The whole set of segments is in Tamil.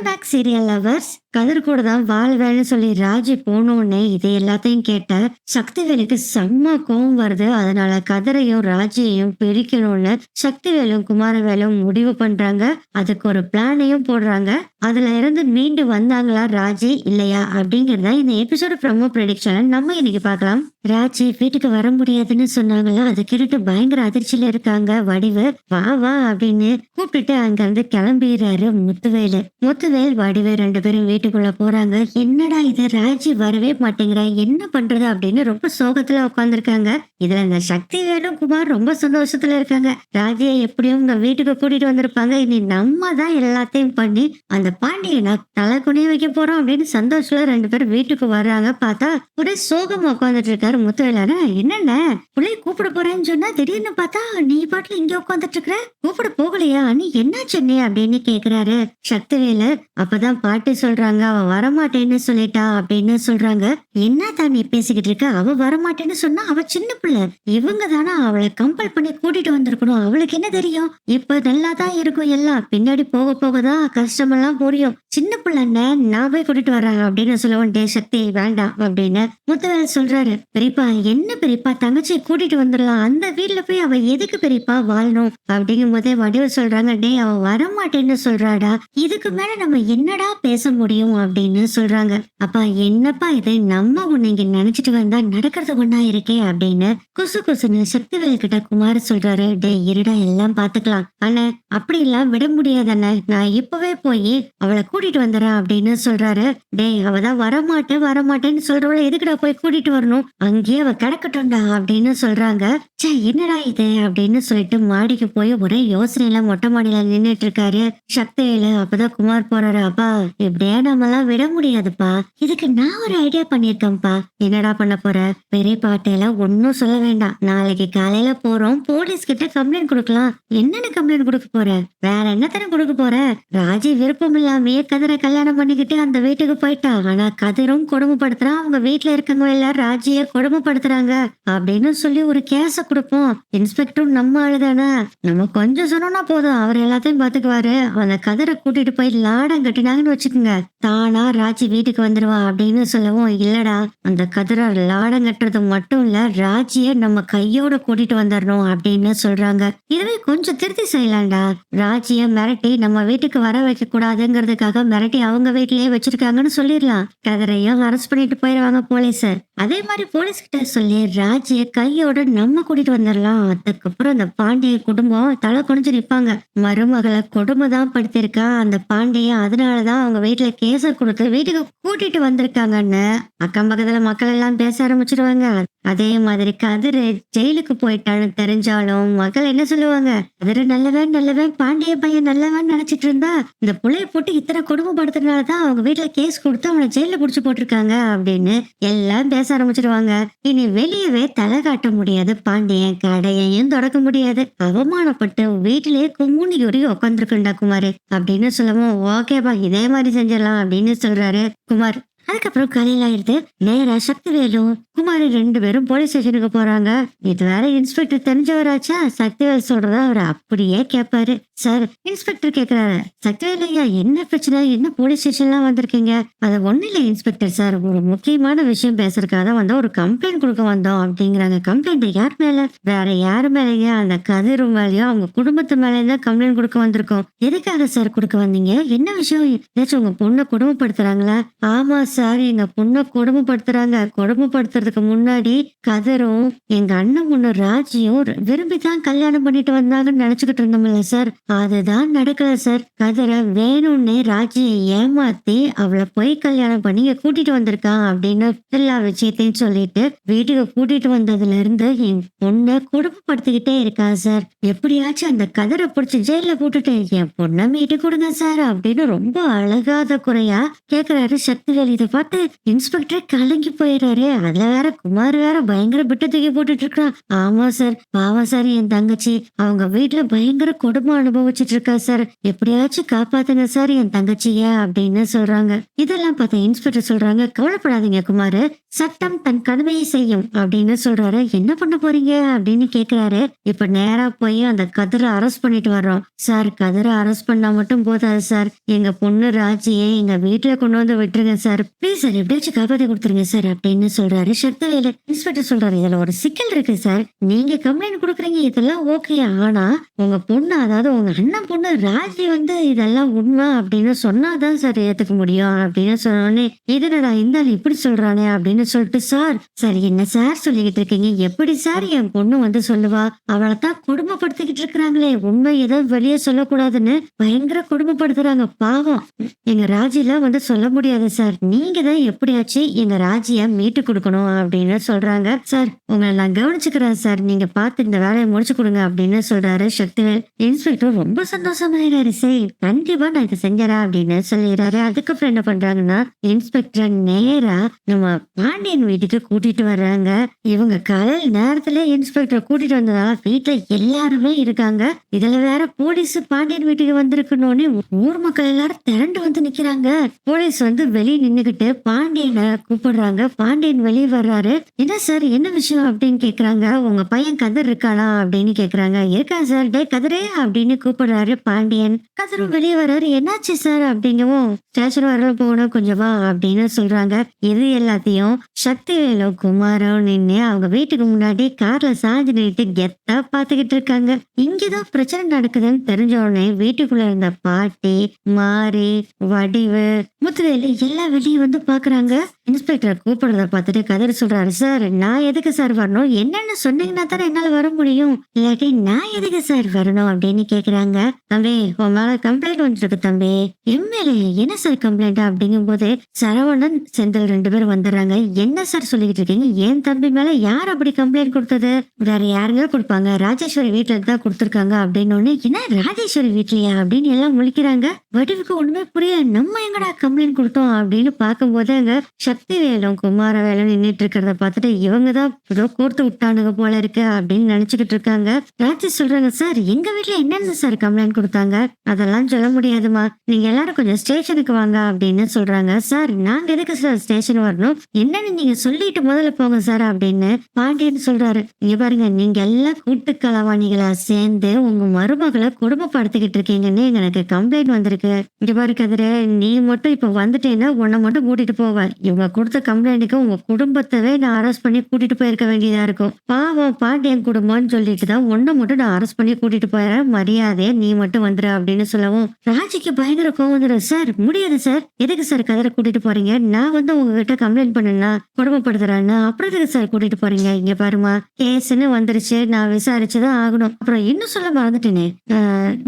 Welcome back serial lovers Kathir கூட தான் வாழ்வேன்னு சொல்லி ராஜி போனோடனே இது எல்லாத்தையும் கேட்ட சக்திவேலுக்கு செம்ம கோவம் வருது. அதனால கதிரையும் ராஜியையும் பிரிக்கணும்னு சக்திவேலும் குமாரவேலும் முடிவு பண்றாங்க. அதுக்கு ஒரு பிளானையும் போடுறாங்க. அதுல இருந்து மீண்டு வந்தாங்களா ராஜி இல்லையா அப்படிங்கறத இந்த எபிசோட ப்ரமோ ப்ரெடிக்ஷனை நம்ம இன்னைக்கு பார்க்கலாம். ராஜி வீட்டுக்கு வர முடியாதுன்னு சொன்னாங்களா? அதை கேட்டுட்டு பயங்கர அதிர்ச்சியில இருக்காங்க. வடிவு வா வா அப்படின்னு கூப்பிட்டுட்டு அங்க இருந்து கிளம்பிடுறாரு முத்துவேலு. முத்துவேல் வடிவு ரெண்டு பேரும் வீட்டுக்குள்ள போறாங்க. என்னடா இது? ராஜி வரவே மாட்டேங்கிற. என்ன பண்றது அப்படின்னு ரொம்ப சோகத்துல உட்காந்துருக்காங்க இதுல இந்த சக்தி வேணும் குமார் ரொம்ப சந்தோஷத்துல இருக்காங்க. ராஜியை எப்படியும் உங்க வீட்டுக்கு கூட்டிட்டு வந்திருப்பாங்க. இனி நம்ம தான் எல்லாத்தையும் பண்ணி அந்த பாண்டியனை தலை குனிய வைக்க போறோம் அப்படின்னு சந்தோஷத்துல ரெண்டு பேரும் வீட்டுக்கு வர்றாங்க. பார்த்தா ஒரே சோகமா உட்காந்துட்டு இருக்காரு முத்துவேலனா என்னென்ன பிள்ளை கூப்பிட போறேன்னு சொன்னா திடீர்னு பார்த்தா நீ பாட்டுல இங்க உட்காந்துட்டு இருக்கிற கூப்பிட போகலையா? நீ என்ன சென்னை அப்படின்னு கேக்குறாரு. சக்திவேலு அப்பதான் பாட்டி சொல்றாங்க. அவ வரமாட்டேன்னு சொல்லிட்டா அப்படின்னு சொல்றாங்க. என்ன தான் நீ பேசிக்கிட்டு இருக்க? அவ வரமாட்டேன்னு சொன்னா அவ சின்ன பிள்ளை. இவங்க தானே அவளை கம்பல் பண்ணி கூட்டிட்டு வந்திருக்கணும். அவளுக்கு என்ன தெரியும்? இப்ப நல்லா தான் இருக்கும் எல்லாம். பின்னாடி போக போக தான் கஷ்டமெல்லாம் புரியும். சின்ன பிள்ளைன்னு நான் போய் கூட்டிட்டு வர்றாங்க அப்படின்னு சொல்லுவோம். டே சக்தி வேண்டாம் அப்படின்னு முத்துவேல் சொல்றாரு. பெரியப்பா என்ன பெரியப்பா? தங்கச்சி கூட்டிட்டு வந்துடலாம். அந்த வீட்டுல போய் அவ எதுக்கு பெரியப்பா வாழணும்? அப்படிங்கும் போதே வடிவு சொல்றாங்க. டே அவ வரமாட்டேன்னு சொல்றாடா. இதுக்கு மேல நம்ம என்னடா பேச முடியும்? அப்படின்னு சொல்றாங்க. அப்பா என்னப்பா இது? நம்ம ஒண்ணு இங்க நினைச்சிட்டு வந்தா நடக்கிறது ஒண்ணா இருக்கே அப்படின்னு குசு குசுன்னு சக்திவேல் கிட்ட குமார் சொல்றாரு. டே இருடா எல்லாம் பாத்துக்கலாம். ஆனா அப்படி எல்லாம் விட முடியாதானே நான் இப்பவே போய் அவளை கூட்டிட்டு வந்துடுறேன் அப்படின்னு சொல்றாரு. டேய் அவ தான் வரமாட்டேன் வரமாட்டேன்னு சொல்றவள எதுக்குடா போய் கூட்டிட்டு வரணும்? அங்கேயே அவ கிடக்கட்டும்டா அப்படின்னு சொல்றாங்க. ச்சே என்னடா இது? அப்படின்னு சொல்லிட்டு மாடிக்கு போய் ஒரே யோசனையில மொட்டை மாடியில நின்னுட்டு இருக்காரு சக்திவேலு. அப்பதான் குமார் போறாரு. அப்பா இப்படியே நம்மலாம் விட முடியாதுப்பா. இதுக்கு நான் ஒரு ஐடியா பண்ணிருக்கேன்ப்பா என்னடா பண்ண போற? பெரிய பாட்டையில ஒன்னும் சொல்ல வேண்டாம். நாளைக்கு காலையில போறோம். போலீஸ் கிட்ட கம்ப்ளைண்ட் கொடுக்கலாம். என்னென்ன கம்ப்ளைண்ட் கொடுக்க போற? வேற என்ன தானே கொடுக்க போற? ராஜி விருப்பம் இல்லாமயே கதிரை கல்யாணம் பண்ணிக்கிட்டு அந்த வீட்டுக்கு போயிட்டா. ஆனா கதிரும் கொடுமைப்படுத்துறான். அவங்க வீட்டுல இருக்கவங்க எல்லாரும் ராஜிய கொடுமைப்படுத்துறாங்க. அப்படின்னு சொல்லி ஒரு கேஸ கொடுப்போம். இன்ஸ்பெக்டரும் நம்ம ஆளுதானே நம்ம கொஞ்சம் சொன்னோம்னா போதும். அவர் எல்லாத்தையும் பாத்துக்குவாரு அந்த கதிரை கூட்டிட்டு போய் லாடம் கட்டினாங்கன்னு வச்சுக்கோங்க. தானா ராஜி வீட்டுக்கு வந்துருவா அப்படின்னு சொல்லவும் இல்லடா அந்த கதிரர் லாடம் கட்டுறது மட்டும் இல்ல ராஜிய நம்ம கையோட கூட்டிட்டு வந்துடணும் அப்படின்னு சொல்றாங்க. இதுவே கொஞ்சம் திருத்தி செய்யலாம்டா. ராஜிய மிரட்டி நம்ம வீட்டுக்கு வர வைக்க கூடாதுங்கிறதுக்காக மிரட்டி அவங்க வீட்லயே வச்சிருக்காங்கன்னு சொல்லிடலாம். கதிரையும் அரெஸ்ட் பண்ணிட்டு போயிருவாங்க போலீஸ். அதே மாதிரி போலீஸ் கிட்ட சொல்லி ராஜிய கையோட நம்ம கூட்டிட்டு வந்துடலாம் அதுக்கப்புறம் அந்த பாண்டிய குடும்பம் தலை குனிஞ்சு நிப்பாங்க. மருமகளை கொடுமை தான் படுத்திருக்கா. அந்த பாண்டிய அதனாலதான் அவங்க வீட்டுல லேசர் கொடுத்து வீட்டுக்கு கூட்டிட்டு வந்திருக்காங்கன்னு அக்கம் பக்கத்துல மக்கள் எல்லாம் பேச ஆரம்பிச்சிருவாங்க. அதே மாதிரி கதிரு ஜெயிலுக்கு போயிட்டான்னு தெரிஞ்சாலும் மக்கள் என்ன சொல்லுவாங்க? கதிர் நல்லவன் நல்லவன் பாண்டிய பையன் நல்லவன் நினைச்சிட்டு இருந்தா இந்த புள்ளைய போட்டு இத்தனை குடும்பப்படுத்துறதுனாலதான் அவங்க வீட்டுல கேஸ் கொடுத்து அவனை ஜெயில புடிச்சு போட்டிருக்காங்க அப்படின்னு எல்லாம் பேச ஆரம்பிச்சிருவாங்க. இனி வெளியவே தலை காட்ட முடியாது. பாண்டியன் கடையையும் தொடக்க முடியாது. அவமானப்பட்டு வீட்டிலேயே கும்முனி உரி உட்காந்துருக்குண்டா குமார். அப்படின்னு சொல்லவும் ஓகேப்பா இதே மாதிரி செஞ்சிடலாம். அப்படின்னு சொல்றாரு. குமார் அதுக்கப்புறம் காலையில் ஆயிடுது. நேரா சக்திவேலும் குமாரி ரெண்டு பேரும் போலீஸ் ஸ்டேஷனுக்கு போறாங்க. இது வேற இன்ஸ்பெக்டர் தெரிஞ்சவராச்சா? சக்திவேல் சொல்றத அவர் அப்படியே கேட்பாரு சார் இன்ஸ்பெக்டர் கேக்குறாரு. சக்திவேல் ஐயா என்ன பிரச்சனை? என்ன போலீஸ் ஸ்டேஷன்லாம் வந்திருக்கீங்க? அது ஒண்ணு இல்ல இன்ஸ்பெக்டர் சார். ஒரு முக்கியமான விஷயம் பேசுறதுக்காக தான் வந்து ஒரு கம்ப்ளைண்ட் கொடுக்க வந்தோம் அப்படிங்கிறாங்க. கம்ப்ளைண்ட் யார் மேல? வேற யார் மேலயோ அந்த கதிர் மேலயோ அவங்க குடும்பத்து மேலே தான் கம்ப்ளைண்ட் கொடுக்க வந்திருக்கோம். எதுக்காக சார் கொடுக்க வந்தீங்க? என்ன விஷயம்? ஏதாச்சும் உங்க பொண்ணை குடும்பப்படுத்துறாங்களா? ஆமா சார் எங்க பொண்ணை கொடுமைப்படுத்துறாங்க. கொடுமைப்படுத்துறதுக்கு முன்னாடி கதரும் எங்க அண்ணன் பொண்ணு ராஜியும் விரும்பி தான் கல்யாணம் பண்ணிட்டு வந்தாங்கன்னு நினைச்சுக்கிட்டு இருந்தோம்ல சார். அதுதான் நடக்கல சார். கதரை வேணும்னே ராஜியை ஏமாத்தி அவளை போய் கல்யாணம் பண்ணி இங்க கூட்டிட்டு வந்திருக்கான் அப்படின்னு எல்லா விஷயத்தையும் சொல்லிட்டு வீட்டுக்கு கூட்டிட்டு வந்ததுல இருந்து என் பொண்ணை கொடுமைப்படுத்திக்கிட்டே இருக்கா சார். எப்படியாச்சும் அந்த கதரை பிடிச்சி ஜெயில போட்டுட்டு என் பொண்ணை மீட்டு கொடுங்க சார் அப்படின்னு ரொம்ப அழகாத குறையா கேக்குறாரு சக்திவேலி இதை பார்த்து இன்ஸ்பெக்டர் கலங்கி போயிடுறாரு அதுல வேற குமார் வேற பயங்கர பிட்ட தூக்கி போட்டுட்டு இருக்கான் ஆமா சார் பாவா சார் என் தங்கச்சி. அவங்க வீட்டுல பயங்கர கொடுமை அனுபவிச்சுட்டு இருக்கா சார். எப்படியாச்சும் காப்பாத்துங்க சார் என் தங்கச்சிய அப்படின்னு சொல்றாங்க. இதெல்லாம் பார்த்த இன்ஸ்பெக்டர் சொல்றாங்க கவலைப்படாதீங்க குமார். சட்டம் தன் கடமையை செய்யும் அப்படின்னு சொல்றாரு. என்ன பண்ண போறீங்க? அப்படின்னு கேக்குறாரு. இப்ப நேரா போய் அந்த கதிரை அரெஸ்ட் பண்ணிட்டு வர்றோம். சார் கதிரை அரெஸ்ட் பண்ணா மட்டும் போதாது சார். எங்க பொண்ணு ராஜியை எங்க வீட்டுல கொண்டு வந்து விட்டுருங்க சார். ப்ளீஸ் சார் எப்படியாச்சும் காப்பாத்தி கொடுத்துருங்க சார் அப்படின்னு சொல்றாரு. சக்திவேலு இன்ஸ்பெக்டர் சொல்றாரு இதுல ஒரு சிக்கல் இருக்கு சார் நீங்க கம்ப்ளைண்ட் கொடுக்குறீங்க இதெல்லாம் ஓகே ஆனா உங்க பொண்ணு அதாவது உங்க அண்ணன் பொண்ணு ராஜி வந்து இதெல்லாம் உண்மை அப்படின்னு சொன்னாதான் சார் ஏத்துக்க முடியும் அப்படின்னு சொன்னோடனே இதனடா இந்த இப்படி சொல்றானே? அப்படின்னு சொல்லிட்டு சார் சார் என்ன சார் சொல்லிக்கிட்டு இருக்கீங்க? எப்படி சார் என் பொண்ணு வந்து சொல்லுவா? அவளை தான் கொடுமைப்படுத்திக்கிட்டு இருக்கிறாங்களே. உண்மை ஏதோ வெளியே சொல்லக்கூடாதுன்னு பயங்கர குடும்பப்படுத்துறாங்க பாவம். எங்க ராஜிலாம் வந்து சொல்ல முடியாது சார் நீ நீங்க தான் எப்படியாச்சும் எங்க ராஜிய மீட்டு கொடுக்கணும் அப்படின்னு சொல்றாங்க. சார் உங்களை நான் கவனிச்சுக்கிறேன் சார். நீங்க பார்த்து இந்த வேலையை முடிச்சு கொடுங்க அப்படின்னு சொல்றாரு சக்திவேல். இன்ஸ்பெக்டர் ரொம்ப சந்தோஷமாயிராரு சரி கண்டிப்பா நான் இதை செஞ்சறேன் அப்படின்னு சொல்லிடுறாரு. அதுக்கப்புறம் என்ன பண்றாங்கன்னா இன்ஸ்பெக்டர் நேரா நம்ம பாண்டியன் வீட்டுக்கு கூட்டிட்டு வர்றாங்க. இவங்க காலையில் நேரத்துல இன்ஸ்பெக்டர் கூட்டிட்டு வந்ததால வீட்டுல எல்லாருமே இருக்காங்க. இதுல வேற போலீஸ் பாண்டியன் வீட்டுக்கு வந்திருக்கணும்னு ஊர் மக்கள் எல்லாரும் திரண்டு வந்து நிக்கிறாங்க. போலீஸ் வந்து வெளியே நின்னுகிட்டு பாண்டியனை கூப்பிடுறாங்க. பாண்டியன் வெளியே வர்றாரு. என்ன சார் என்ன விஷயம் அப்படின்னு கேக்குறாங்க. உங்க பையன் கதிர் இருக்காளா அப்படின்னு கேக்குறாங்க. இருக்கா சார்? டே கதிரே அப்படின்னு கூப்பிடுறாரு பாண்டியன். கதிரும் வெளியே வர்றாரு. என்னாச்சு சார் அப்படிங்கவும் ஸ்டேஷன் வரல போகணும் கொஞ்சமா அப்படின்னு சொல்றாங்க. இது எல்லாத்தையும் சக்திவேலும் குமாரோ நின்று அவங்க வீட்டுக்கு முன்னாடி கார்ல சாஞ்சு நிறுத்தி கெத்தா பாத்துக்கிட்டு இருக்காங்க. இங்கதான் பிரச்சனை நடக்குதுன்னு தெரிஞ்ச உடனே வீட்டுக்குள்ள இருந்த பாட்டி மாரி வடிவு முத்துவேலு எல்லா வெளியே வந்து பாக்குறாங்க. இன்ஸ்பெக்டர் கூப்பிடுறத பார்த்துட்டு கதிர் சொல்றாரு சார் நான் எதுக்கு சார் வரணும்? என்னன்னு சொன்னீங்கன்னா தானே என்னால வர முடியும். இல்லாட்டி நான் எதுக்கு சார் வரணும்? அப்படின்னு கேக்குறாங்க. தம்பி உன் மேல கம்ப்ளைண்ட் வந்துருக்கு தம்பி. எம்எல்ஏ என்ன சார் கம்ப்ளைண்ட் அப்படிங்கும் போது சரவணன் செந்தில் ரெண்டு பேரும் வந்துடுறாங்க. என்ன சார் சொல்லிக்கிட்டு இருக்கீங்க? என் தம்பி மேல யார் அப்படி கம்ப்ளைண்ட் கொடுத்தது? வேற யாருங்க கொடுப்பாங்க? ராஜேஸ்வரி வீட்டுல தான் கொடுத்துருக்காங்க. அப்படின்னு ஒண்ணு என்ன ராஜேஸ்வரி வீட்லயா? அப்படின்னு எல்லாம் முழிக்கிறாங்க. வடிவுக்கு ஒண்ணுமே புரிய நம்ம எங்கடா கம்ப்ளைண்ட் கொடுத்தோம்? அப்படின்னு பார்க்கும்போது அங்க சக்தி வேலும் குமாரவேலும் நின்னுட்டு இருக்கிறத பார்த்துட்டு இவங்க தான் ஏதோ கோர்த்து விட்டானுங்க போல இருக்கு அப்படின்னு நினைச்சுக்கிட்டு இருக்காங்க. ராஜி சொல்றாங்க சார் எங்க வீட்ல என்னென்ன சார் கம்ப்ளைண்ட் கொடுத்தாங்க? அதெல்லாம் சொல்ல முடியாதுமா. நீங்க எல்லாரும் கொஞ்சம் ஸ்டேஷனுக்கு வாங்க அப்படின்னு சொல்றாங்க. சார் நாங்க எதுக்கு சார் ஸ்டேஷன் வரணும்? என்னன்னு நீங்க சொல்லிட்டு முதல்ல போங்க சார் அப்படின்னு பாண்டியன் சொல்றாரு. இங்க பாருங்க நீங்க எல்லாம் கூட்டு களவாணிகளா சேர்ந்து உங்க மருமகளை குடும்பப்படுத்திக்கிட்டு இருக்கீங்கன்னு எனக்கு கம்ப்ளைண்ட் வந்திருக்கு. இங்க பாரு கதிர நீ மட்டும் இப்ப வந்துட்டேன்னா உன்னை மட்டும் கூட்டிட்டு போவேன் இவங்க கொடுத்த கம்ப்ளைண்ட்டுக்கு உங்க குடும்பத்தவே நான் அரெஸ்ட் பண்ணி கூட்டிட்டு போயிருக்க வேண்டியதா இருக்கும். பாவம் பாண்டியன் குடும்பம்னு சொல்லிட்டு தான் உன்னை மட்டும் நான் அரெஸ்ட் பண்ணி கூட்டிட்டு போயிடுறேன். மரியாதையே நீ மட்டும் வந்துரு அப்படின்னு சொல்லவும் ராஜிக்கு பயங்கர கோவம் வந்துடும் சார் முடியாது சார். எதுக்கு சார் கதரை கூட்டிட்டு போறீங்க? நான் வந்து உங்ககிட்ட கம்ப்ளைண்ட் பண்ணுனா கொடுமைப்படுத்துறேன்னு அப்புறம் எதுக்கு சார் கூட்டிட்டு போறீங்க? இங்க பாருமா கேஸ்ன்னு வந்துருச்சு. நான் விசாரிச்சுதான் ஆகணும். அப்புறம் இன்னும் சொல்ல மறந்துட்டேனே.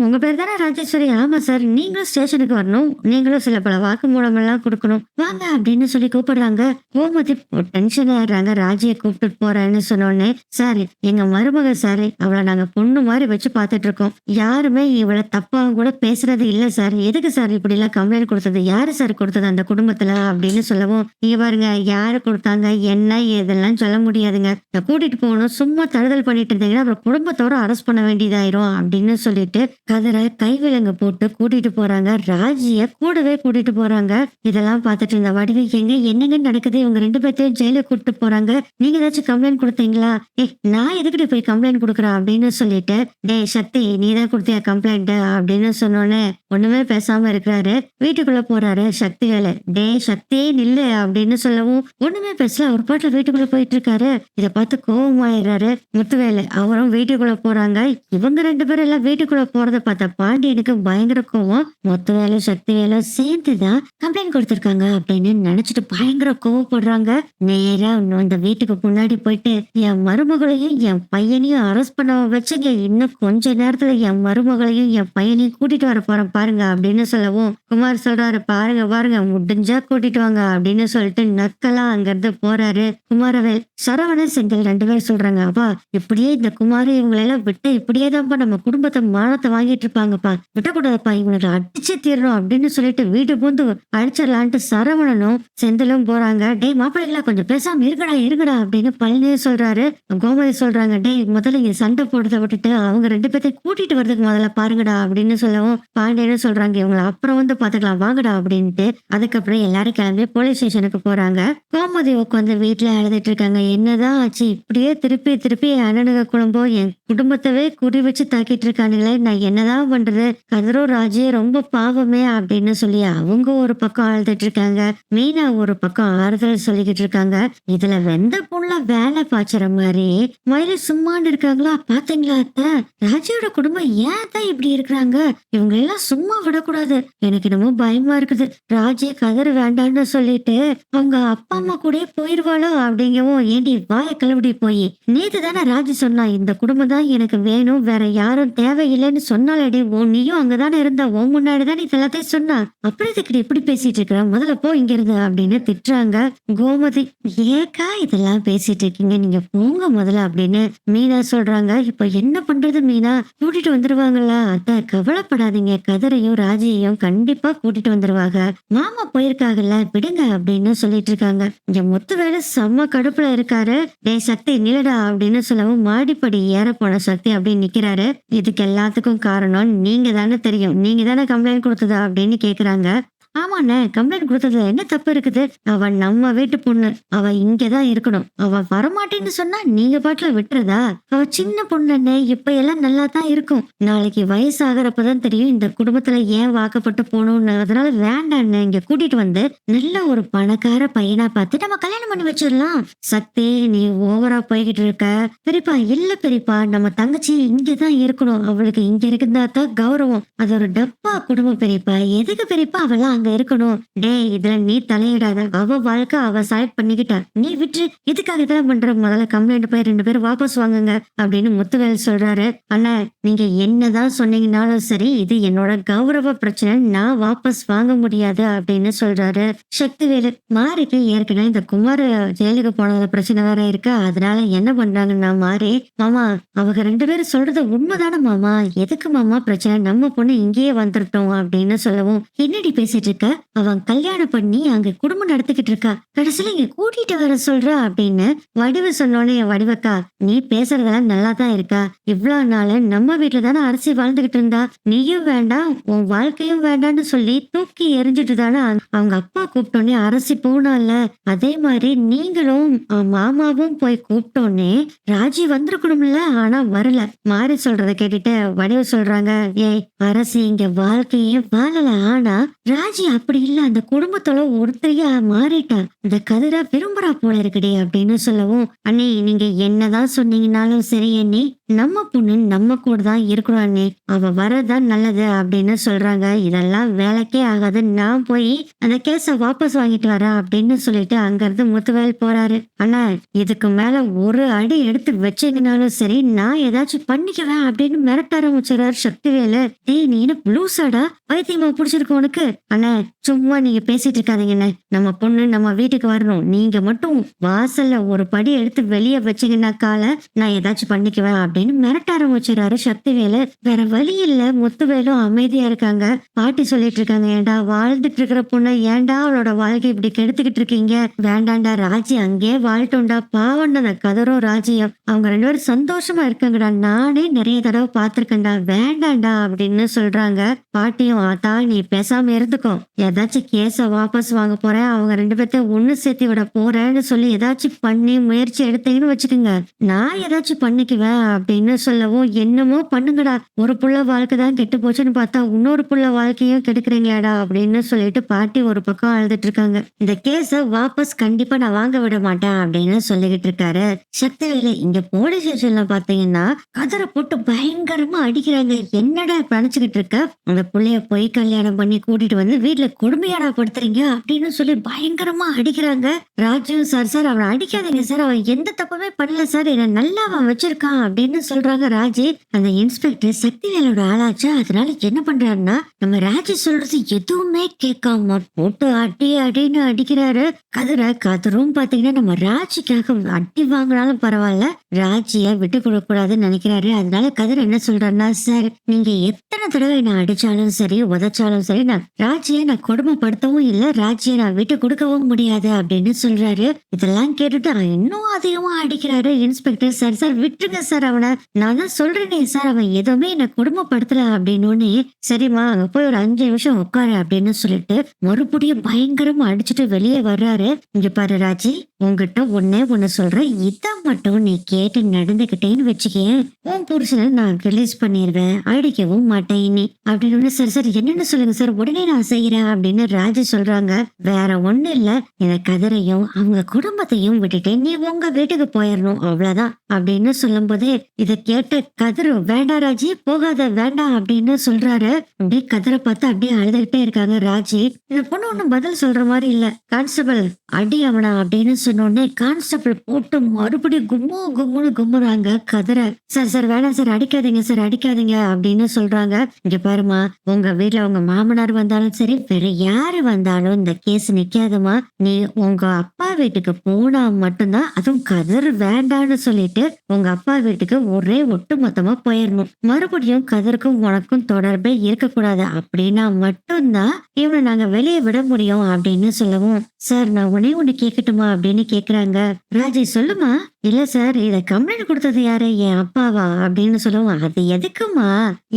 உங்க பேர் தானே ராஜேஸ்வரி? ஆமா சார். நீங்களும் ஸ்டேஷனுக்கு வரணும். நீங்களும் சில பல வாக்குமூலம் எல்லாம் கொடுக்கணும். வாங்க அப்படின்னு சொல்லி கூப்பிடுறாங்க. கோமதி டென்ஷன் ஆயிடுறாங்க ராஜியை கூப்பிட்டு போறேன்னு சொன்னோடனே சார் எங்க மருமக சார் அவளை நாங்க பொண்ணு மாதிரி வச்சு பார்த்துட்டு இருக்கோம். யாருமே இவளை தப்பா கூட பேசுறது இல்ல சார். எதுக்கு சார் இப்படி எல்லாம் கம்ப்ளைண்ட் கொடுத்தது? யாரு சார் கொடுத்தது அந்த குடும்பத்துல? அப்படின்னு சொல்லவும் நீங்க பாருங்க யாரு கொடுத்தாங்க? என்ன ஏதெல்லாம் சொல்ல முடியாதுங்க. கூட்டிட்டு போகணும். சும்மா தடுதல் பண்ணிட்டு இருந்தீங்கன்னா அப்புறம் குடும்பத்தோட அரெஸ்ட் பண்ண வேண்டியதாயிரும். அப்படின்னு சொல்லிட்டு கதிரை கைவிலங்கு போட்டு கூட்டிட்டு போறாங்க. ராஜிய கூடவே கூட்டிட்டு போறாங்க. இதெல்லாம் பார்த்துட்டு இருந்த வடிவு எங்க என்னங்க நடக்குது? இவங்க ரெண்டு பேர்த்தையும் ஜெயிலுக்கு கூட்டிட்டு போறாங்க. நீங்க ஏதாச்சும் கம்ப்ளைண்ட் கொடுத்தீங்களா? ஏ நான் எதுக்கிட்ட போய் கம்ப்ளைண்ட் கொடுக்குறேன் அப்படின்னு சொல்லிட்டு டேய் சக்தி நீ தான் கொடுத்தியா கம்ப்ளைண்ட் அப்படின்னு சொன்னோன்னே ஒண்ணுமே பேசாம இருக்கிறாரு. வீட்டுக்குள்ள போறாரு சக்தி வேலை. டே சக்தி நில்லு அப்படின்னு சொல்லவும் ஒண்ணுமே பேசல. அவர் பாட்டுல வீட்டுக்குள்ள போயிட்டு இருக்காரு. இத பார்த்து கோவமாயிடுறாரு முத்துவேலு அவரும் வீட்டுக்குள்ள போறாங்க. இவங்க ரெண்டு பேரும் எல்லாம் வீட்டுக்குள்ள போறத பார்த்த பாண்டியனுக்கு பயங்கர கோவம். முத்துவேலு சக்தி வேலை சேர்ந்துதான் கம்ப்ளைண்ட் கொடுத்துருக்காங்க அப்படின்னு நினைச்சிட்டு பயங்கர கோவப்படுறாங்க. நேரா இந்த வீட்டுக்கு முன்னாடி போயிட்டு என் மருமகளையும் என் பையனையும் அரெஸ்ட் பண்ண வச்சுங்க இன்னும் கொஞ்ச நேரத்துல என் மருமகளையும் என் பையனையும் கூட்டிட்டு வர போறேன் பாருங்க அப்படின்னு சொல்லவும் குமார் சொல்றாரு பாருங்க பாருங்க முடிஞ்சா கூட்டிட்டு வாங்க அப்படின்னு சொல்லிட்டு நக்கலா அங்கிருந்து போறாரு. குமாரவேல் சரவணன் செந்தில் ரெண்டு பேரும் சொல்றாங்க அப்பா இப்படியே இந்த குமார் இவங்களெல்லாம் விட்டு இப்படியே தான்ப்பா நம்ம குடும்பத்தை மானத்தை வாங்கிட்டு இருப்பாங்கப்பா. விட்டக்கூடாதுப்பா இவங்களை அடிச்சு தீரணும் அப்படின்னு சொல்லிட்டு வீட்டு பூந்து அடிச்சிடலான்ட்டு சரவணனும் செந்திலும் போறாங்க. டே மாப்பிள்ளைகளா கொஞ்சம் பேசாம இருக்கடா இருக்கடா அப்படின்னு பழனியே சொல்றாரு. கோமதி சொல்றாங்க டேய் முதல்ல இங்க சண்டை போடுறத விட்டுட்டு அவங்க ரெண்டு பேர்த்தையும் கூட்டிட்டு வரதுக்கு முதல்ல பாருங்கடா அப்படின்னு சொல்லவும் பாண்டியனு சொல்றாங்க இவங்களை அப்புறம் வந்து பாத்துக்கலாம் வாங்கடா அப்படின்ட்டு. அதுக்கப்புறம் எல்லாரும் கிளம்பி போலீஸ் ஸ்டேஷனுக்கு போறாங்க. கோமதி உட்காந்து வீட்டுல எழுதிட்டு இருக்காங்க. என்னதான் ஆச்சு? இப்படியே திருப்பி திருப்பி என் அண்ணனுங்க குடும்பம் என் குடும்பத்தவே குறி வச்சு தாக்கிட்டு இருக்கானுங்களே நான் என்னதான் பண்றது? கதிரோ ராஜே ரொம்ப பாவமே அப்படின்னு சொல்லி அவங்க ஒரு பக்கம் அழுதுட்டு இருக்காங்க. மீனா ஒரு பக்கம் ஆறுதல் சொல்லிக்கிட்டு இருக்காங்க. இதுல வெந்த புள்ள வேலை பாய்ச்சற மாதிரி மயில சும்மான்னு இருக்காங்களா? பாத்தீங்களா அத்த? ராஜாவோட குடும்பம் ஏன் தான் இப்படி இருக்கிறாங்க? இவங்க எல்லாம் சும்மா விடக்கூடாது. எனக்கு என்னமோ பயமா இருக்குது. ராஜே கதறு வேண்டாம்னு சொல்லிட்டு அவங்க அப்பா அம்மா கூட போயிருவாளோ அப்படிங்கவும் ஏண்டி வாய கிளம்பி போய். நேத்து தானே ராஜு சொன்னா இந்த குடும்பம் தான் எனக்கு வேணும் வேற யாரும் தேவையில்லைன்னு சொன்னாலடி ஓ நீயும் அங்கதானே இருந்தா உன் முன்னாடி தான் இதெல்லாத்தையும் சொன்னா. அப்புறம் இதுக்கு இப்படி பேசிட்டு இருக்கிற? முதல்ல போ இங்க இருந்து அப்படின்னு திட்டுறாங்க. கோமதி ஏக்கா இதெல்லாம் பேசிட்டு இருக்கீங்க. நீங்க போங்க முதல்ல அப்படின்னு மீனா சொல்றாங்க. இப்ப என்ன பண்றது மீனா? கூட்டிட்டு வந்துருவாங்களா? அத்தை கவலைப்படாதீங்க. கதிரையும் ராஜையும் கண்டிப்பா கூட்டிட்டு வந்துருவாங்க. மாமா போயிருக்காங்கல்ல விடுங்க அப்படின்னு சொல்லிட்டு இருக்காங்க. இங்க மொத்த வேலை செம்ம கடுப்புல இருக்காரு. டே சக்தி நிலடா அப்படின்னு சொல்லவும் மாடிப்படி ஏற போன சக்தி அப்படின்னு நிக்கிறாரு. இதுக்கு எல்லாத்துக்கும் காரணம் நீங்க தானே தெரியும். நீங்க தானே கம்ப்ளைண்ட் கொடுத்ததா? அப்படின்னு கேக்குறாங்க. ஆமாண்ணே கம்ப்ளைண்ட் கொடுத்ததுல என்ன தப்பு இருக்குது? அவன் நம்ம வீட்டு பொண்ணு. அவ இங்கதான் இருக்கணும். அவ வரமாட்டேன்னு சொன்னா நீங்க பாட்டுல விட்டுறதா? அவ சின்ன பொண்ணுன்னு இப்ப எல்லாம் நல்லா தான் இருக்கும். நாளைக்கு வயசாகிறப்பதான் தெரியும் இந்த குடும்பத்துல ஏன் வாக்கப்பட்டு போகணும்னு. அதனால வேண்டாண்ணே இங்க கூட்டிட்டு வந்து நல்ல ஒரு பணக்கார பையனா பார்த்து நம்ம கல்யாணம் பண்ணி வச்சிடலாம். சக்தி நீ ஓவரா போய்கிட்டு இருக்க. பெரியப்பா இல்ல பெரியப்பா நம்ம தங்கச்சி இங்கதான் இருக்கணும். அவளுக்கு இங்க இருக்குதா தான் கௌரவம். அது ஒரு டப்பா குடும்பம் பெரியப்பா. எதுக்கு பெரியப்பா? அவெல்லாம் அங்க இருக்கணும். டேய் இதுல நீ தலையிடாத. அவ வாழ்க்கை அவ செலக்ட் பண்ணிக்கிட்டா. நீ விட்டு இதுக்காக இதெல்லாம் பண்ற? முதல்ல கம்ப்ளைண்ட் போய் ரெண்டு பேரும் வாபஸ் வாங்குங்க அப்படின்னு முத்துவேல் சொல்றாரு. அண்ணா நீங்க என்னதான் சொன்னீங்கனாலும் சரி இது என்னோட கௌரவ பிரச்சனை. நான் வாபஸ் வாங்க முடியாது அப்படின்னு சொல்றாரு. சக்திவேலு மாறிக்கு ஏற்கனவே இந்த குமார் ஜெயிலுக்கு போனது பிரச்சனை வேற இருக்கு. அதனால என்ன பண்றாங்கன்னா மாறி மாமா அவங்க ரெண்டு பேரும் சொல்றது உண்மைதானே மாமா? எதுக்கு மாமா பிரச்சனை? நம்ம பொண்ணு இங்கேயே வந்துருட்டோம் அப்படின்னு சொல்லவும் என்னடி பேசிட்டு இருக்க அவன் கல்யாணம் பண்ணி அங்க குடும்பம் நடத்திக்கிட்டு இருக்கா. கடைசியில இங்க கூட்டிட்டு வர சொல்ற அப்படின்னு வடிவு சொன்னோன்னே என் வடிவக்கா நீ பேசுறதெல்லாம் நல்லா தான் இருக்கா. இவ்வளவு நாள் நம்ம வீட்டுல தானே அரிசி வாழ்ந்துகிட்டு இருந்தா. நீயும் வேண்டாம் உன் வாழ்க்கையும் வேண்டாம்னு சொல்லி தூக்கி எரிஞ்சிட்டு தானே அவங்க- அப்பா கூப்பிட்டோன்னே அரசி போனால அதே மாதிரி நீங்களும் மாமாவும் போய் கூப்பிட்டோன்னே ராஜி வந்திருக்கணும்ல ஆனா வரல. மாறி சொல்றத கேட்டுட்டு வடிவு சொல்றாங்க ஏய் அரசி இங்க வாழ்க்கையே வாழல. ஆனா ராஜி அப்படி இல்ல. அந்த குடும்பத்தோட ஒருத்தரையா மாறிட்டா இந்த கதிரா விரும்புறா போல இருக்குடி அப்படின்னு சொல்லவும் அண்ணே நீங்க என்னதான் சொன்னீங்கனாலும் சரி அண்ணே. நம்ம பொண்ணு நம்ம கூட தான் இருக்கிறோம் அண்ணே. அவ வரதான் நல்லது அப்படின்னு சொல்றாங்க. இதெல்லாம் வேலைக்கே ஆகாது. நான் போய் அந்த கேஸ வாபஸ் வாங்கிட்டு வரேன் அப்படின்னு சொல்லிட்டு அங்க இருந்து முத்துவேல் போறாரு. அண்ணா இதுக்கு மேல ஒரு அடி எடுத்து வச்சீங்கனாலும் சரி நான் ஏதாச்சும் பண்ணிக்குவேன் அப்படின்னு மிரட்ட ஆரம்பிச்சிடாரு சக்திவேலு. டேய் நீனு என்ன ப்ளூஸாடா பைத்தியமா பிடிச்சிருக்கு உனக்கு. அண்ணா சும்மா நீங்க பேசிட்டு இருக்காதீங்கண்ணே. நம்ம பொண்ணு நம்ம வீட்டுக்கு வரணும். நீங்க மட்டும் வாசல்ல ஒரு படி எடுத்து வெளியே வச்சீங்கன்னாக்கால நான் ஏதாச்சும் பண்ணிக்குவேன் அப்படின்னு மிரட்ட ஆரம்பிச்சிடாரு சக்திவேலு. வேற வழி இல்ல. முத்துவேலும் அமைதியா இருக்காங்க. பாட்டி சொல்லிட்டு இருக்காங்க ஏன்டா வாழ்ந்துட்டு இருக்கிற பொண்ணை ஏன்டா அவளோட வாழ்க்கை இப்படி கெடுத்துக்கிட்டு இருக்கீங்க? வேண்டாண்டா ராஜி அங்கேயே வாழ்ட்டோண்டா பாவண்டா கதரும் ராஜியம். அவங்க ரெண்டு பேரும் சந்தோஷமா இருக்காங்கடா. நானே நிறைய தடவை பார்த்துருக்கேன்டா. வேண்டாண்டா அப்படின்னு சொல்றாங்க. பாட்டியும் ஆத்தா நீ பேசாம இருந்துக்கோ. ஏதாச்சும் கேஸ வாபஸ் வாங்க போறேன் அவங்க ரெண்டு பேர்த்தையும் ஒண்ணு சேர்த்து விட போறேன்னு சொல்லி ஏதாச்சும் பண்ணி முயற்சி எடுத்தீங்கன்னு வச்சுக்கோங்க. நான் ஏதாச்சும் பண்ணிக்குவேன் அப்படின்னு சொல்லவும் என்னமோ பண்ணுங்கடா. ஒரு புள்ள வாழ்க்கை தான் கெட்டு போச்சுன்னு பார்த்தா இன்னொரு புள்ள வாழ்க்கையும் கெடுக்குறீங்களாடா அப்படின்னு சொல்லிட்டு பாட்டி ஒரு பக்கம் அழுதுட்டு இருக்காங்க. இந்த கேஸ வாபஸ் கண்டிப்பா நான் வாங்க விட மாட்டேன் அப்படின்னு சொல்லிக்கிட்டு இருக்காரு. சக்திவேலு இங்க போலீஸ் ஸ்டேஷன்ல பாத்தீங்கன்னா கதரை போட்டு பயங்கரமா அடிக்கிறாங்க. என்னடா நினைச்சுக்கிட்டு இருக்க? அந்த புள்ளைய போய் கல்யாணம் பண்ணி கூட்டிட்டு வந்து வீட்டுல கொடுமையாடா படுத்துறீங்க அப்படின்னு சொல்லி பயங்கரமா அடிக்கிறாங்க. ராஜு சார் சார் அவனை அடிக்காதீங்க சார். அவன் எந்த தப்புமே பண்ணல சார். என்ன நல்லா அவன் வச்சிருக்கான் அப்படின்னு சொல்றாங்க ராஜு. அந்த இன்ஸ்பெக்டர் சக்திவேலோட ஆளாச்சு? அதனால என்ன பண்றாருன்னா நம்ம ராஜி சொல்றது எதுவுமே கேட்காம போட்டு அடி அடின்னு அடிக்கிறாரு. கதிரை கதிரும் பாத்தீங்கன்னா நம்ம ராஜிக்காக அடி வாங்கினாலும் பரவாயில்ல. ராஜிய விட்டு கொடுக்க கூடாதுன்னு நினைக்கிறாரு. அதனால கதிர் என்ன சொல்றாருன்னா சார் நீங்க எத்தனை தடவை நான் அடிச்சாலும் சரி உதைச்சாலும் சரி நான் ராஜியை நான் கொடுமைப்படுத்தவும் இல்லை ராஜியை நான் விட்டு கொடுக்கவும் முடியாது அப்படின்னு சொல்றாரு. இதெல்லாம் கேட்டுட்டு இன்னும் அதிகமா அடிக்கிறாரு. இன்ஸ்பெக்டர் சார் சார் விட்டுருங்க சார் அவனை. நான் தான் சொல்றேனே சார் அவன் எதுவுமே என்ன கொடுமைப்படுத்தல அப்படின்னு சரிம்மா அங்க போய் ஒரு அஞ்சு நிமிஷம் உட்காரு அப்படின்னு சொல்லிட்டு மறுபடியும் பயங்கரமா அடிச்சுட்டு வெளியே வர்றாரு. இங்க பாரு ராஜி உங்ககிட்ட ஒன்னே ஒண்ணு சொல்றேன். இதை மட்டும் நீ கேட்டு நடந்துகிட்டேன்னு வச்சுக்கேன் உன் புருஷனை நான் ரிலீஸ் பண்ணிடுவேன் அடிக்கவும் மாட்டேன் நீ அப்படின்னு சார் சரி சரி என்னன்னு சொல்லுங்க சார் உடனே நான் செய்யறேன் அப்படின்னு ராஜி சொல்றாங்க. வேற ஒண்ணு இல்ல. இந்த கதிரையும் அவங்க குடும்பத்தையும் விட்டுட்டு நீ உங்க வீட்டுக்கு போயிடணும் அவ்வளவுதான் அப்படின்னு சொல்லும் போதே இதை கேட்ட கதிரு வேண்டாம் ராஜி போகாத வேண்டாம் அப்படின்னு சொல்றாரு. அப்படியே கதிரை பார்த்து அப்படியே அழுதுகிட்டே இருக்காங்க ராஜி. இந்த பொண்ணு ஒண்ணும் பதில் சொல்ற மாதிரி இல்ல. கான்ஸ்டபிள் அடி அவனா அப்படின்னு சொன்னோடனே கான்ஸ்டபிள் போட்டு மறுபடியும் கும்மு கும்முன்னு கும்முறாங்க கதிரை. சார் சார் வேணாம் சார் அடிக்காதீங்க சார் அடிக்காதீங்க அப்படின்னு சொல்றாங்க. இங்க பாருமா உங்க வீட்டுல உங்க மாமனார் வந்தாலும் சரி வேற யாரு வந்தாலும் இந்த கேஸ் நிக்காதமா நீ உங்க அப்பா வீட்டுக்கு போனா மட்டும்தான் அதுவும் கதர் வேண்டான்னு சொல்லிட்டு உங்க அப்பா வீட்டுக்கு ஒரே ஒட்டு மொத்தமா போயிடணும் மறுபடியும் கதருக்கும் உனக்கும் தொடர்பே இருக்கக்கூடாது. அப்படின்னா மட்டும்தான் இவனை நாங்க வெளியே விட முடியும் அப்படின்னு சொல்லவும். சார் நான் உடனே ஒண்ணு கேட்கட்டுமா அப்படின்னு கேக்குறாங்க. ராஜி சொல்லுமா இல்லை சார் இதை கம்ப்ளைண்ட் கொடுத்தது யாரு? என் அப்பாவா? அப்படின்னு சொல்லுவான் அது எதுக்குமா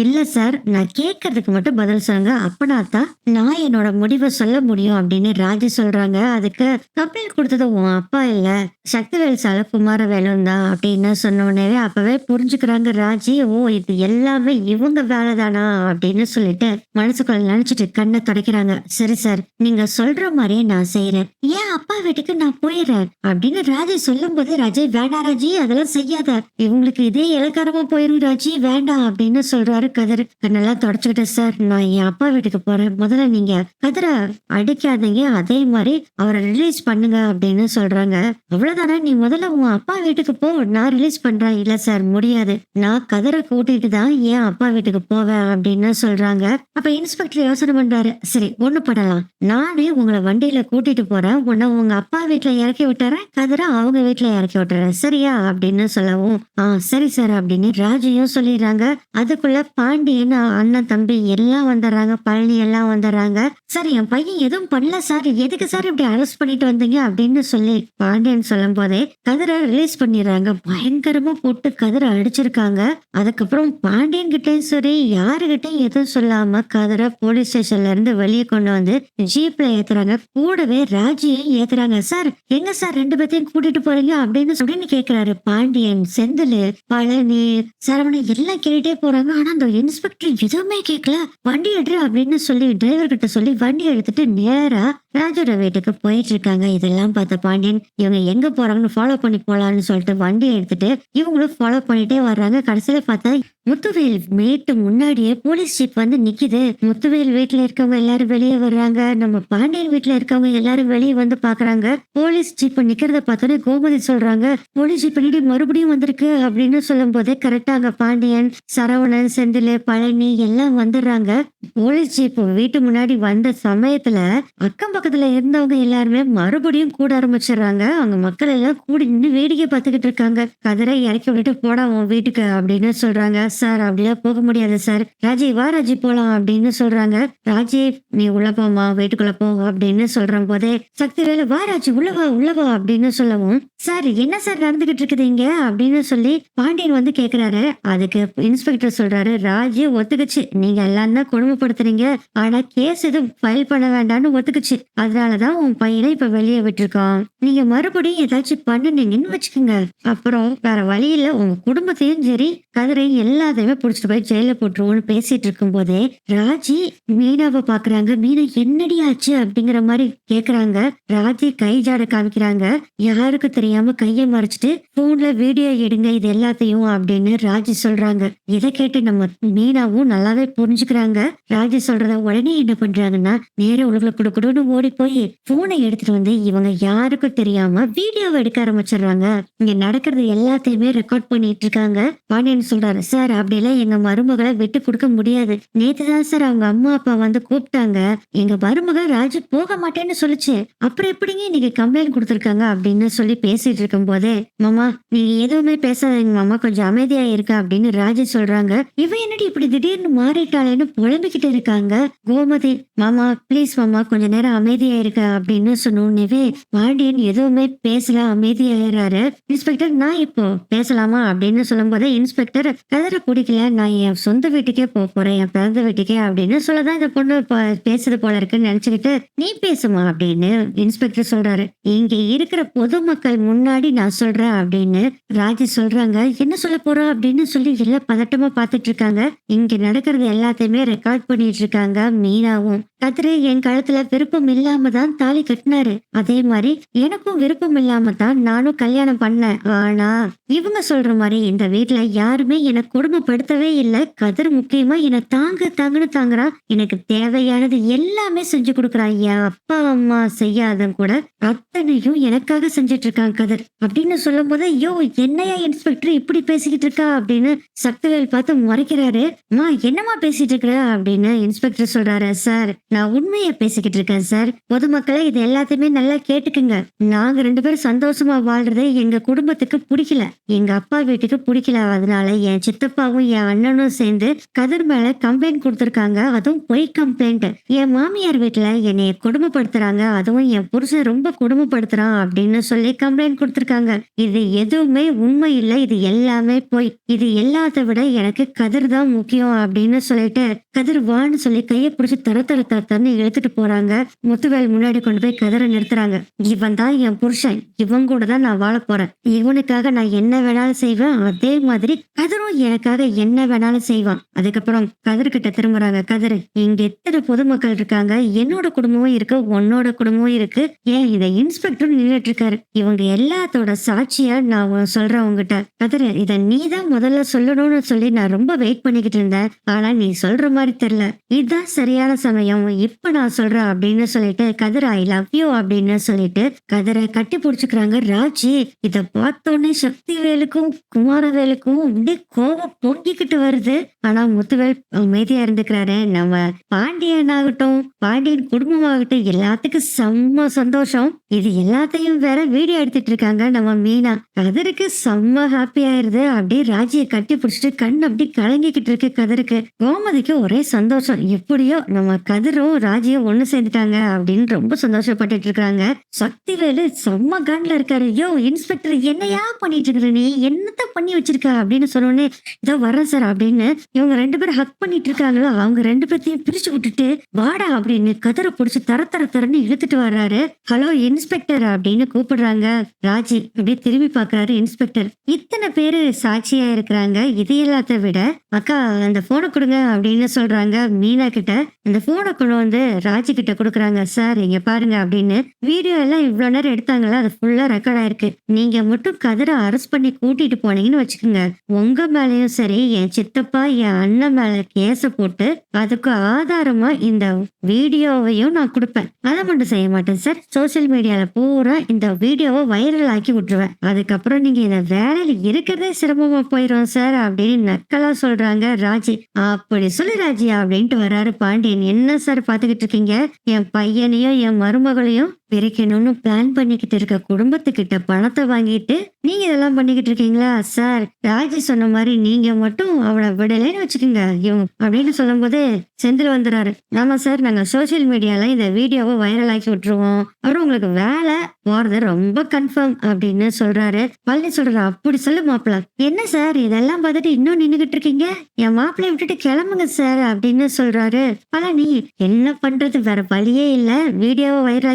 இல்லை சார் நான் கேட்கறதுக்கு மட்டும் பதில் சொல்லுங்க. அப்பனா தான் நான் என்னோட முடிவை சொல்ல முடியும் அப்படின்னு ராஜி சொல்றாங்க. அதுக்கு கம்ப்ளைண்ட் கொடுத்தது உன் அப்பா இல்லை. சக்திவேல் சால குமாரவேலன் தான் அப்படின்னு சொன்னோடனே அப்பவே புரிஞ்சுக்கிறாங்க ராஜி. ஓ இது எல்லாமே இவங்க வேலைதானா அப்படின்னு சொல்லிட்டு மனசுக்குள்ள நினைச்சிட்டு கண்ணை துடைக்கிறாங்க. சரி சார் நீங்க சொல்ற மாதிரியே நான் செய்யறேன் ஏன் அப்பா வீட்டுக்கு நான் போயிடுறேன் அப்படின்னு ராஜி சொல்லும் போது ராஜி வேண்டாம் ராஜி அதெல்லாம் செய்யாத. இவங்களுக்கு இதே இலக்காரமா போயிரும் ராஜி வேண்டாம் அப்படின்னு சொல்றாரு கதிர். கண்ணெல்லாம் தொடச்சுக்கிட்டு சார். நான் என் அப்பா வீட்டுக்கு போறேன். முதல்ல நீங்க கதிரை அடிக்காதீங்க. அதே மாதிரி அவரை ரிலீஸ் பண்ணுங்க அப்படின்னு சொல்றாங்க. அவ்வளவுதானே? நீ முதல்ல உன் அப்பா வீட்டுக்கு போ. நான் ரிலீஸ் பண்றேன். இல்ல சார் முடியாது. நான் கதிரை கூட்டிட்டு தான் என் அப்பா வீட்டுக்கு போவேன் அப்படின்னு சொல்றாங்க. அப்ப இன்ஸ்பெக்டர் யோசனை பண்றாரு. சரி ஒண்ணு பண்ணலாம். நானே உங்களை வண்டியில கூட்டிட்டு போறேன். உன்னை உங்க அப்பா வீட்டுல இறக்கி விட்டுறேன். கதிரை அவங்க வீட்டுல இறக்கி விட்டுறேன். சரியா அப்படின்னு சொல்லவும் ஆ சரி சார் அப்படின்னு ராஜையும் சொல்லிடுறாங்க. அதுக்குள்ள பாண்டியன் அண்ணன் தம்பி எல்லாம் வந்துடுறாங்க. பழனி எல்லாம் வந்துடுறாங்க. சார் என் பையன் எதுவும் பண்ணல சார். எதுக்கு சார் இப்படி அரெஸ்ட் பண்ணிட்டு வந்தீங்க அப்படின்னு சொல்லி பாண்டியன் சொல்லும் போதே கதிரை ரிலீஸ் பண்ணிடுறாங்க. பயங்கரமா போட்டு கதிரை அடிச்சிருக்காங்க. அதுக்கப்புறம் பாண்டியன் கிட்டயும் சரி யாருகிட்டயும் எதுவும் சொல்லாம கதிரை போலீஸ் ஸ்டேஷன்ல இருந்து வெளியே கொண்டு வந்து ஜீப்ல ஏத்துறாங்க. கூடவே ராஜியை ஏத்துறாங்க. சார் எங்க சார் ரெண்டு பேர்த்தையும் கூட்டிட்டு போறீங்க அப்படின்னு சொல்லி அப்படின்னு கேக்குறாரு. பாண்டியன் செந்தில் பழனி சரவணன் எல்லாம் கேட்டுட்டே போறாங்க. ஆனா அந்த இன்ஸ்பெக்டர் எதுவுமே கேட்கல வண்டி எடு அப்படின்னு சொல்லி டிரைவர் கிட்ட சொல்லி வண்டி எடுத்துட்டு நேரா ராஜோட வீட்டுக்கு போயிட்டு இருக்காங்க இதெல்லாம் பார்த்த பாண்டியன் இவங்க எங்க போறாங்கன்னு ஃபாலோ பண்ணி போலான்னு சொல்லிட்டு வண்டி எடுத்துட்டு இவங்களும் ஃபாலோ பண்ணிட்டே வர்றாங்க. கடைசியில பார்த்தா முத்துவேல் வீட்டு முன்னாடியே போலீஸ் ஜீப் வந்து நிக்குது. முத்துவேல் வீட்டுல இருக்கவங்க எல்லாரும் வெளியே வர்றாங்க. நம்ம பாண்டியன் வீட்டுல இருக்கவங்க எல்லாரும் வெளியே வந்து பாக்குறாங்க போலீஸ் ஜீப் நிக்கிறத பார்த்தோன்னே கோமதி சொல்றாங்க போலீஸ் ஜீப் பண்ணிட்டு மறுபடியும் வந்திருக்கு? அப்படின்னு சொல்லும் போதே கரெக்டா அங்க பாண்டியன் சரவணன் செந்தில் பழனி எல்லாம் வந்துடுறாங்க. போலீஸ் ஜீப் வீட்டு முன்னாடி வந்த சமயத்துல அக்கம் பக்கத்துல இருந்தவங்க எல்லாருமே மறுபடியும் கூட ஆரம்பிச்சிடுறாங்க. அவங்க மக்கள் எல்லாம் கூடி நின்று வேடிக்கை பார்த்துக்கிட்டு இருக்காங்க. கதிரை இறக்கி விட்டுட்டு போடா உன் வீட்டுக்கு அப்படின்னு சொல்றாங்க. சார் அப்படிலாம் போக முடியாது சார். ராஜி வா ராஜி போலாம் அப்படின்னு சொல்றாங்க. ராஜி நீ உள்ள போமா வீட்டுக்குள்ள போ அப்படின்னு சொல்ற போதே சக்திவேலு வா ராஜி உள்ள வா உள்ள வா அப்படின்னு சொல்லவும் சார் என்ன சார் நடந்துகிட்டு இருக்குது இங்க? அப்படின்னு சொல்லி பாண்டியன் வந்து கேக்குறாரு. அதுக்கு இன்ஸ்பெக்டர் சொல்றாரு ராஜி ஒத்துக்குச்சு. நீங்க எல்லாம் தான் கொடுமைப்படுத்துறீங்க. ஆனா கேஸ் எதுவும் ஃபைல் பண்ண வேண்டாம்னு ஒத்துக்குச்சு. அதனால தான் உன் பையனை இப்போ வெளியே விட்டுருக்கோம் நீங்கள் மறுபடியும் ஏதாச்சும் பண்ணுனீங்கன்னு வச்சுக்கோங்க. அப்புறம் வேற வழியில் உங்கள் குடும்பத்தையும் சரி கதிரையும் எல்லாத்தையுமே பிடிச்சிட்டு போய் ஜெயிலில் போட்டுருவோம்னு பேசிட்டு இருக்கும்போதே ராஜி மீனாவை பார்க்குறாங்க மீனா என்னடி ஆச்சு? அப்படிங்கிற மாதிரி கேட்குறாங்க ராஜி கை ஜாட காமிக்கிறாங்க. யாருக்கும் தெரியாமல் கையை மறைச்சிட்டு ஃபோனில் வீடியோ எடுங்க இது எல்லாத்தையும் அப்படின்னு ராஜி சொல்கிறாங்க இதை கேட்டு நம்ம மீனாவும் நல்லாவே புரிஞ்சுக்கிறாங்க. ராஜி சொல்கிறத உடனே என்ன பண்ணுறாங்கன்னா நேரம் உலகில கொடுக்கணும்னு ஓடி போய் போனை எடுத்துட்டு வந்து இவங்க யாருக்கும் தெரியாம வீடியோவை எடுக்க ஆரம்பிச்சிடுறாங்க. இங்க நடக்கிறது எல்லாத்தையுமே ரெக்கார்ட் பண்ணிட்டு இருக்காங்க. பாண்டியன் சொல்றாரு சார் அப்படிலாம் எங்க மருமகளை விட்டு கொடுக்க முடியாது. நேத்துதான் சார் அவங்க அம்மா அப்பா வந்து கூப்பிட்டாங்க. எங்க மருமக ராஜு போக மாட்டேன்னு சொல்லிச்சு. அப்புறம் எப்படிங்க இன்னைக்கு கம்ப்ளைண்ட் கொடுத்துருக்காங்க? அப்படின்னு சொல்லி பேசிட்டு இருக்கும் போதே மாமா நீங்க எதுவுமே பேசாதீங்க மாமா. கொஞ்சம் அமைதியா இருக்க அப்படின்னு ராஜு சொல்றாங்க. இவன் என்னடி இப்படி திடீர்னு மாறிட்டாளேன்னு புலம்பிக்கிட்டு இருக்காங்க? கோமதி மாமா ப்ளீஸ் மாமா கொஞ்ச நேரம் அமைதியா இருக்க அப்படின்னு சொன்னோன்னே பாண்டியன் எதுவுமே பேசல அமைதியாயிராரு இன்ஸ்பெக்டர் நான் இப்போ பேசலாமா அப்படின்னு சொல்லும் போதே இன்ஸ்பெக்டர் கதற பிடிக்கல. நான் என் சொந்த வீட்டுக்கே போக போறேன் என் பிறந்த வீட்டுக்கே அப்படின்னு சொல்லதான் இந்த பொண்ணு பேசுறது போல இருக்குன்னு நினைச்சுக்கிட்டு நீ பேசுமா அப்படின்னு இன்ஸ்பெக்டர் சொல்றாரு. இங்க இருக்கிற பொதுமக்கள் முன்னாடி நான் சொல்றேன் அப்படின்னு ராஜி சொல்றாங்க. என்ன சொல்ல போறோம் அப்படின்னு சொல்லி எல்லாம் பதட்டமா பாத்துட்டு இருக்காங்க. இங்க நடக்கிறது எல்லாத்தையுமே ரெக்கார்ட் பண்ணிட்டு இருக்காங்க. மீனாவும் கதிரு என் கழுத்துல விருப்பம் இல்லாம தான் தாலி கட்டினாரு. அதே மாதிரி எனக்கும் விருப்பம் இல்லாம தான் நானும் கல்யாணம் பண்ணேன். ஆனா இவங்க சொல்ற மாதிரி இந்த வீட்டுல யாருமே என்னை கொடுமைப்படுத்தவே இல்லை. கதிர் முக்கியமா என்னை தாங்க தாங்கன்னு தாங்குறான் எனக்கு தேவையானது எல்லாமே செஞ்சு கொடுக்குறான் என் அப்பா அம்மா செய்யாத கூட அத்தனையும் எனக்காக செஞ்சிட்டு இருக்கான் கதிர். அப்படின்னு சொல்லும் போது ஐயோ என்னையா இன்ஸ்பெக்டர் இப்படி பேசிக்கிட்டு இருக்கா? அப்படின்னு சக்திவேல் பார்த்து முறைக்கிறாரு. அம்மா என்னம்மா பேசிட்டு இருக்கிற? அப்படின்னு இன்ஸ்பெக்டர் சொல்றாரு. சார் நான் உண்மையை பேசிக்கிட்டு இருக்கேன் சார். பொதுமக்களை இது எல்லாத்தையுமே நல்லா கேட்டுக்குங்க. நாங்க ரெண்டு பேரும் சந்தோஷமா வாழ்றது எங்க குடும்பத்துக்கு பிடிக்கல. எங்க அப்பா வீட்டுக்கு பிடிக்கல. அதனால என் சித்தப்பாவும் என் அண்ணனும் சேர்ந்து கதிர் மேல கம்ப்ளைண்ட் கொடுத்துருக்காங்க. அதுவும் பொய் கம்ப்ளைண்ட் என் மாமியார் வீட்டுல என்னைய கொடுமைப்படுத்துறாங்க. அதுவும் என் புருஷன் ரொம்ப கொடுமைப்படுத்துறான் அப்படின்னு சொல்லி கம்ப்ளைண்ட் கொடுத்துருக்காங்க. இது எதுவுமே உண்மை இல்லை. இது எல்லாமே பொய். இது எல்லாத்த விட எனக்கு கதிர் தான் முக்கியம் அப்படின்னு சொல்லிட்டு கதிர் வான்னு சொல்லி கையை பிடிச்சி தர தர தர இழுத்துட்டு போறாங்க. முத்துவேல் முன்னாடி கொண்டு போய் கதிரை நிறுத்துறாங்க. இவன் தான் என் புருஷன். இவன் கூட தான் நான் வாழ போறேன். இவனுக்காக நான் என்ன வேணாலும் செய்வேன்? அதே மாதிரி கதிரும் எனக்காக என்ன வேணாலும் செய்வான். அதுக்கப்புறம் கதிர்கிட்ட திரும்புறாங்க. கதிர் இங்க எத்தனை பொதுமக்கள் இருக்காங்க? என்னோட குடும்பமும் இருக்கு உன்னோட குடும்பமும் இருக்கு. ஏன் இதை இன்ஸ்பெக்டர் நின்றுட்டு இருக்காரு? இவங்க எல்லாத்தோட சாட்சியா நான் சொல்றேன் உங்ககிட்ட கதிர் இதை நீ தான் முதல்ல சொல்லணும்னு சொல்லி நான் ரொம்ப வெயிட் பண்ணிக்கிட்டு இருந்தேன். ஆனா நீ சொல்ற மாதிரி தெரியல. இதுதான் சரியான சமயம். இப்ப நான் சொல்கிறேன் அப்படின்னு சொல்லிட்டு கதிர் ஐ லவ் யூ அப்படின்னு சொல்லிட்டு கதிரை கட்டி பிடிச்சிக்கிறாங்க. ராஜி இதை பார்த்தோன்னே சக்திவேலுக்கும் குமாரவேலுக்கும் அப்படியே கோபம் பொங்கிக்கிட்டு வருது. ஆனால் முத்துவேல் அமைதியாக இருந்துக்கிறாரு. நம்ம பாண்டியன் ஆகட்டும் பாண்டியன் குடும்பமாகட்டும் எல்லாத்துக்கும் செம்ம சந்தோஷம். இது எல்லாத்தையும் வேற வீடியோ எடுத்துட்டு இருக்காங்க. நம்ம மீனா கதிருக்கு செம்ம ஹாப்பி ஆயிருது. அப்படியே ராஜியை கட்டி பிடிச்சிட்டு கண் அப்படி கலங்கிக்கிட்டு இருக்கு கதிருக்கு. கோமதிக்கு ஒரே சந்தோஷம். எப்படியோ நம்ம கதிர் கதிரும் ராஜியும் ஒண்ணு சேர்ந்துட்டாங்க அப்படின்னு ரொம்ப சந்தோஷப்பட்டுட்டு இருக்காங்க. சக்திவேலு செம்ம கண்ல இருக்காரு. யோ இன்ஸ்பெக்டர் என்னையா பண்ணிட்டு இருக்கிற நீ என்னத்த பண்ணி வச்சிருக்க? அப்படின்னு சொன்னோடனே இதோ வரேன் சார் அப்படின்னு இவங்க ரெண்டு பேரும் ஹக் பண்ணிட்டு இருக்காங்களோ? அவங்க ரெண்டு பேர்த்தையும் பிரிச்சு விட்டுட்டு வாடா அப்படின்னு கதரை பிடிச்சி தர தர தரன்னு இழுத்துட்டு வர்றாரு. ஹலோ இன்ஸ்பெக்டர் அப்படின்னு கூப்பிடுறாங்க ராஜி. அப்படியே திரும்பி பாக்குறாரு இன்ஸ்பெக்டர் இத்தனை பேரு சாட்சியா இருக்கிறாங்க. இது எல்லாத்த விட அக்கா அந்த போனை கொடுங்க அப்படின்னு சொல்றாங்க மீனா கிட்ட அந்த போனை கொண்டு வந்து ராஜி கிட்ட கொடுக்குறாங்க. சார் இங்க பாருங்க அப்படின்னு. வீடியோ எல்லாம் இவ்வளவு நேரம் எடுத்தாங்களா? அது ஃபுல்லா ரெக்கார்ட் ஆயிருக்கு. நீங்க மட்டும் கதிரை அரெஸ்ட் பண்ணி கூட்டிட்டு போனீங்கன்னு வச்சுக்கோங்க. உங்க மேலயும் சரி என் சித்தப்பா என் அண்ணன் மேல கேஸை போட்டு அதுக்கு ஆதாரமா இந்த வீடியோவையும் நான் கொடுப்பேன். அதை மட்டும் செய்ய மாட்டேன் சார். சோசியல் மீடியால பூரா இந்த வீடியோவை வைரல் ஆக்கி விட்டுருவேன். அதுக்கப்புறம் நீங்க இந்த வேலையில இருக்கிறதே சிரமமா போயிடும் சார் அப்படின்னு நக்கலா சொல்றாங்க ராஜி. அப்படி சொல்லு ராஜி அப்படின்ட்டு வராரு பாண்டியன். என்ன சார் பார்த்துக்கிட்டு இருக்கீங்க. என் பையனையும் என் மருமகளையும் பிரிக்கணும்னு பிளான் பண்ணிக்கிட்டு இருக்க குடும்பத்துக்கிட்ட பணத்தை வாங்கிட்டு நீங்க இதெல்லாம் பண்ணிக்கிட்டு இருக்கீங்களா? சார் ராஜி சொன்ன மாதிரி நீங்க மட்டும் அவளை விடலைன்னு வச்சுக்கோங்க. இவங்க அப்படின்னு சொல்லும் போது செந்தில் வந்துறாரு ஆமா சார் நாங்க சோசியல் மீடியால இந்த வீடியோவை வைரல் ஆக்கி விட்டுருவோம். அப்புறம் உங்களுக்கு வேலை போறது ரொம்ப கன்ஃபார்ம் அப்படின்னு சொல்றாரு. பழனி சொல்றாரு அப்படி சொல்லு மாப்பிள்ள. என்ன சார் இதெல்லாம் பார்த்துட்டு இன்னும் நின்னுகிட்டு இருக்கீங்க? என் மாப்பிள்ளைய விட்டுட்டு கிளம்புங்க சார் அப்படின்னு சொல்றாரு. பழனி என்ன பண்றது? வேற வழியே இல்ல. வீடியோவை வைரல்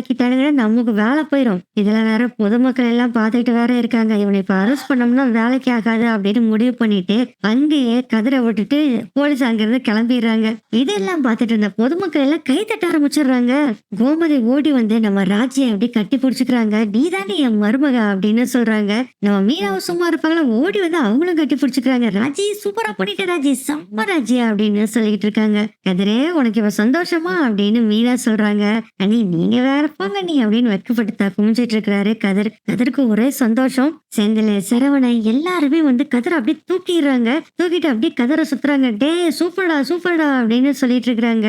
நமக்கு வேலை போயிடும் இதுல வேற பொதுமக்கள் எல்லாம் பார்த்துட்டு வேற இருக்காங்க. இவனை இப்ப அரெஸ்ட் பண்ணோம்னா வேலைக்கு ஆகாது அப்படின்னு முடிவு பண்ணிட்டு அங்கேயே கதிரை விட்டுட்டு போலீஸ் அங்கிருந்து கிளம்பிடுறாங்க. இதெல்லாம் பார்த்துட்டு இருந்த பொதுமக்கள் எல்லாம் கை தட்ட ஆரம்பிச்சிடுறாங்க. கோமதி ஓடி வந்து நம்ம ராஜியை அப்படி கட்டி பிடிச்சிக்கிறாங்க. நீ தானே என் மருமக அப்படின்னு சொல்றாங்க. நம்ம மீனாவை சும்மா இருப்பாங்களா? ஓடி வந்து அவங்களும் கட்டி பிடிச்சிக்கிறாங்க. ராஜி சூப்பரா பண்ணிட்ட ராஜி. செம்ம ராஜி அப்படின்னு சொல்லிட்டு இருக்காங்க. கதிரே உனக்கு இவ சந்தோஷமா அப்படின்னு மீனா சொல்றாங்க. அண்ணி நீங்க வேற போங்க நீ அப்படின்னு வெட்கப்பட்டு குமிஞ்சிட்டு இருக்கிறாரு கதிர். கதிருக்கு ஒரே சந்தோஷம். செந்தில் சரவணன் எல்லாருமே வந்து கதிரை அப்படியே தூக்கிடுறாங்க. தூக்கிட்டு அப்படியே கதிரை சுத்துறாங்க. டே சூப்பர்டா சூப்பர்டா அப்படின்னு சொல்லிட்டு இருக்கிறாங்க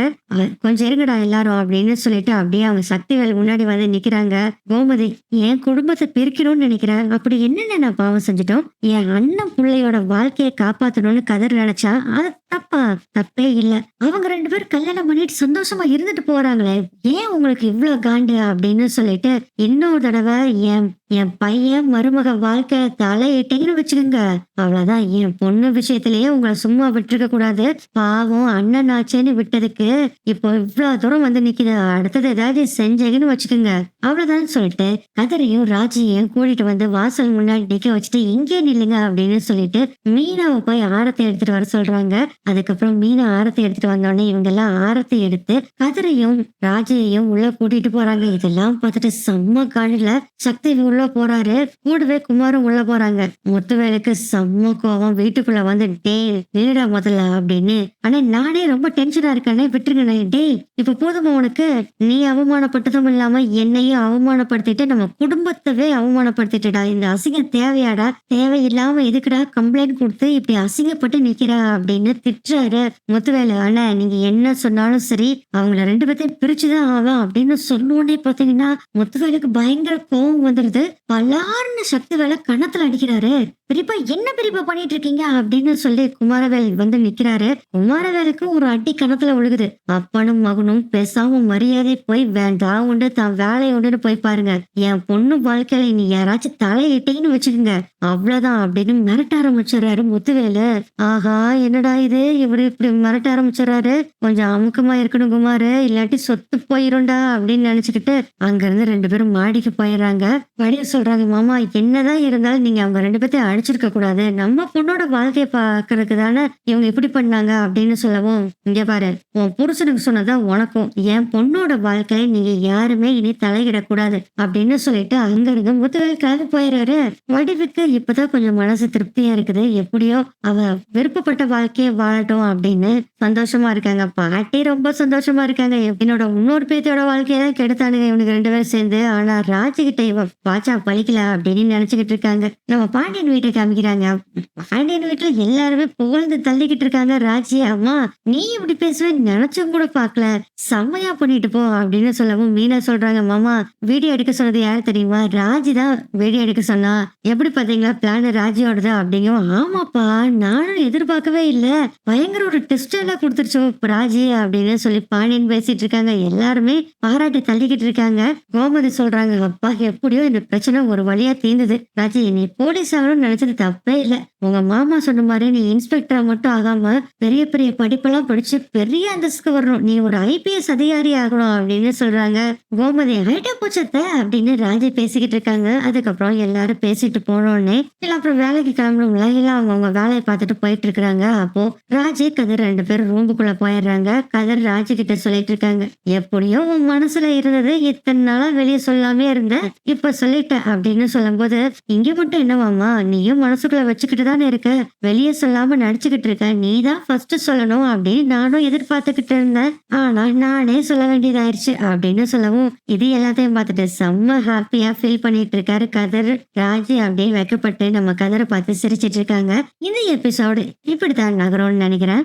கொஞ்சம் இருங்கடா எல்லாரும் அப்படின்னு சொல்லிட்டு அப்படியே அவங்க சக்திகள் முன்னாடி வந்து நிக்கிறாங்க. கோமதி என் குடும்பத்தை பிரிக்கணும்னு நினைக்கிறேன் அப்படி என்னென்ன நான் பாவம் செஞ்சுட்டோம்? என் அண்ணன் பிள்ளையோட வாழ்க்கையை காப்பாத்தணும்னு கதர் நினைச்சா அதை தப்பா தப்பே இல்ல. அவங்க ரெண்டு பேரும் கல்யாணம் பண்ணிட்டு சந்தோஷமா இருந்துட்டு போறாங்களே. ஏன் உங்களுக்கு இவ்வளவு காண்டு அப்படின்னு சொல்லிட்டு இன்னொரு தடவை என் என் பையன் மருமக வாழ்க்கை தலையிட்டேன்னு வச்சுக்கோங்க. அவ்வளவுதான். என் பொண்ணு விஷயத்திலேயே உங்களை சும்மா விட்டுருக்க கூடாது. பாவம் அண்ணன் ஆச்சேன்னு விட்டதுக்கு இப்போ இவ்வளவு தூரம் வந்து நிக்குது. அடுத்தது ஏதாவது செஞ்சேன்னு வச்சுக்கோங்க. அவ்வளவுதான் சொல்லிட்டு கதரையும் ராஜியையும் கூட்டிட்டு வந்து வாசல் முன்னாடி நிக்க வச்சுட்டு இங்கே நில்லுங்க அப்படின்னு சொல்லிட்டு மீனாவை போய் ஆரத்தை எடுத்துட்டு வர சொல்றாங்க. அதுக்கப்புறம் மீனா ஆரத்தை எடுத்துட்டு வந்தோடனே இவங்க எல்லாம் ஆரத்தை எடுத்து கதிரையும் ராஜையையும் உள்ள கூட்டிட்டு போறாங்க. இதெல்லாம் பார்த்துட்டு செம்ம காலில சக்தி உள்ள போறாரு. கூடவே குமாரும் உள்ள போறாங்க. முத்துவேலுக்கு செம்ம கோவம். வீட்டுக்குள்ள வந்து டே நின்னுடா முதல்ல அப்படின்னு. ஆனா நானே ரொம்ப டென்ஷனா இருக்கேனே. விட்டுருங்கண்ணே டேய் இப்ப போதுமா உனக்கு? நீ அவமானப்பட்டதும் இல்லாம என்னையும் அவமானப்படுத்திட்டு நம்ம குடும்பத்தவே அவமானப்படுத்திட்டுடா. இந்த அசிங்கம் தேவையாடா? தேவையில்லாம எதுக்குடா கம்ப்ளைண்ட் கொடுத்து இப்படி அசிங்கப்பட்டு நிக்கிறா? அப்படின்னு திட்டுறாரு முத்துவேலு ஆனா நீங்க என்ன சொன்னாலும் சரி அவங்கள ரெண்டு பேர்த்தையும் பிரிச்சுதான் ஆகும் அப்படின்னு சொன்னோடனே பாத்தீங்கன்னா முத்துவேலுக்கு பயங்கர கோவம் வந்துருது. பலார்னு சக்தி வேலை கணத்துல அடிக்கிறாரு. பெரியப்பா என்ன பெரியப்பா பண்ணிட்டு இருக்கீங்க அப்படின்னு சொல்லி குமாரவேல் வந்து நிக்கிறாரு. குமாரவேலுக்கு ஒரு அடி கணத்துல விழுகுது. அப்பனும் மகனும் பேசாம மரியாதை போய் வேண்டாம் உண்டு தான் வேலையை உண்டுன்னு போய் பாருங்க. என் பொண்ணு வாழ்க்கையில நீ யாராச்சும் தலையிட்டீங்கன்னு வச்சுக்கோங்க. அவ்வளவுதான் அப்படின்னு மிரட்ட ஆரம்பிச்சிடறாரு முத்துவேலு. ஆஹா என்னடா இது? இவரு இப்படி மிரட்ட ஆரம்பிச்சிடறாரு. கொஞ்சம் அமுக்கமா இருக்கணும் குமாரு இல்லாட்டி சொத்து போயிரும்டா அப்படின்னு நினைச்சுக்கிட்டு அங்க இருந்து ரெண்டு பேரும் மாடிக்கு போயிடுறாங்க. வடிய சொல்றாங்க மாமா என்னதான் இருந்தாலும் நீங்க அவங்க ரெண்டு பேர்த்தையும் அடிச்சிருக்க கூடாது. நம்ம பொண்ணோட வாழ்க்கையை பாக்குறதுக்கு தானே இவங்க இப்படி பண்ணாங்க அப்படின்னு சொல்லவும் இங்க பாரு உன் புருஷனுக்கு சொன்னதான் உனக்கும் என் பொண்ணோட வாழ்க்கையை நீங்க யாருமே இனி தலையிடக்கூடாது அப்படின்னு சொல்லிட்டு அங்கிருந்து முத்துவேல் கிளம்பி போயிடுறாரு வடிவுக்கு இப்பதான் கொஞ்சம் மனசு திருப்தியா இருக்குது. எப்படியோ அவ விருப்பப்பட்ட வாழ்க்கையை வாழட்டும் அப்படின்னு சந்தோஷமா இருக்காங்க. பாட்டி ரொம்ப சந்தோஷமா இருக்காங்க. என்னோட இன்னொரு பேத்தியோட வாழ்க்கையை தான் கெடுத்தானுங்க இவனுக்கு ரெண்டு பேரும் சேர்ந்து. ஆனா ராஜுகிட்ட இவ பாச்சா பழிக்கல அப்படின்னு நினைச்சுக்கிட்டு இருக்காங்க. நம்ம பாண்டியன் வீட்டை காமிக்கிறாங்க பாண்டியன் வீட்டுல எல்லாருமே புகழ்ந்து தள்ளிக்கிட்டு இருக்காங்க ராஜி அம்மா. நீ இப்படி பேசுவ நினைச்சும் கூட பாக்கல செம்மையா பண்ணிட்டு போ அப்படின்னு சொல்லவும் மீனா சொல்றாங்க மாமா வீடியோ எடுக்க சொன்னது யாரு தெரியுமா? ராஜி தான் வீடியோ எடுக்க சொன்னா. எப்படி பாத்தீங்களா? பிளான் ராஜியோடது அப்படிங்கவும் ஆமாப்பா நானும் எதிர்பார்க்கவே இல்ல. பயங்கர ஒரு டெஸ்ட் எல்லாம் கொடுத்துருச்சோ ராஜி அப்படின்னு சொல்லி பாண்டியன் பேசிட்டு இருக்காங்க. எல்லாருமே பாராட்டி தள்ளிக்கிட்டு இருக்காங்க. கோமதி சொல்றாங்க அப்பா எப்படியோ இந்த பிரச்சனை ஒரு வழியா தீர்ந்தது ராஜி நீ போலீஸ் ஆகணும்னு நினைச்சது தப்பே இல்லை. உங்க மாமா சொன்ன மாதிரி நீ இன்ஸ்பெக்டரா மட்டும் ஆகாம பெரிய பெரிய படிப்பெல்லாம் படிச்சு பெரிய அந்தஸ்துக்கு வரணும். நீ ஒரு ஐபிஎஸ் அதிகாரி ஆகணும் அப்படின்னு சொல்றாங்க. கோமதி ஐட்டா பூச்சத்த அப்படின்னு ராஜி பேசிக்கிட்டு இருக்காங்க. அதுக்கப்புறம் எல்லாரும் பேசிட்டு போனோடனே இல்ல அப்புறம் வேலைக்கு கிளம்பணுங்களா இல்ல அவங்கவுங்க வேலையை பார்த்துட்டு போயிட்டு இருக்காங்க அப்போ ராஜி கதிர் ரெண்டு பேரும் ரூமுக்குள்ள போயிடுறாங்க. கதிர் ராஜி கிட்ட சொல்லிட்டு இருக்காங்க. எப்படியோ உன் மனசுல இருந்தது இத்தனை நாளா வெளியே சொல்லாமே இருந்த இப்ப சொல்லிட்ட அப்படின்னு சொல்லும்போது இங்க மட்டும் என்னவாமா நீயும் மனசுக்குள்ள வச்சுக்கிட்டு தானே இருக்க? வெளியே சொல்லாம நடிச்சுக்கிட்டு இருக்க. நீ தான் ஃபர்ஸ்ட் சொல்லணும் அப்படின்னு நானும் எதிர்பார்த்துக்கிட்டு இருந்தேன். ஆனா நானே சொல்ல வேண்டியதாயிருச்சு அப்படின்னு சொல்லவும் இது எல்லாத்தையும் பார்த்துட்டு செம்ம ஹாப்பியா ஃபீல் பண்ணிட்டு இருக்காரு கதர். ராஜி அப்படியே வைக்கப்பட்டு நம்ம கதரை பார்த்து சிரிச்சிட்டு இருக்காங்க. இந்த எபிசோடு இப்படித்தான் நகரும்னு நினைக்கிறேன்.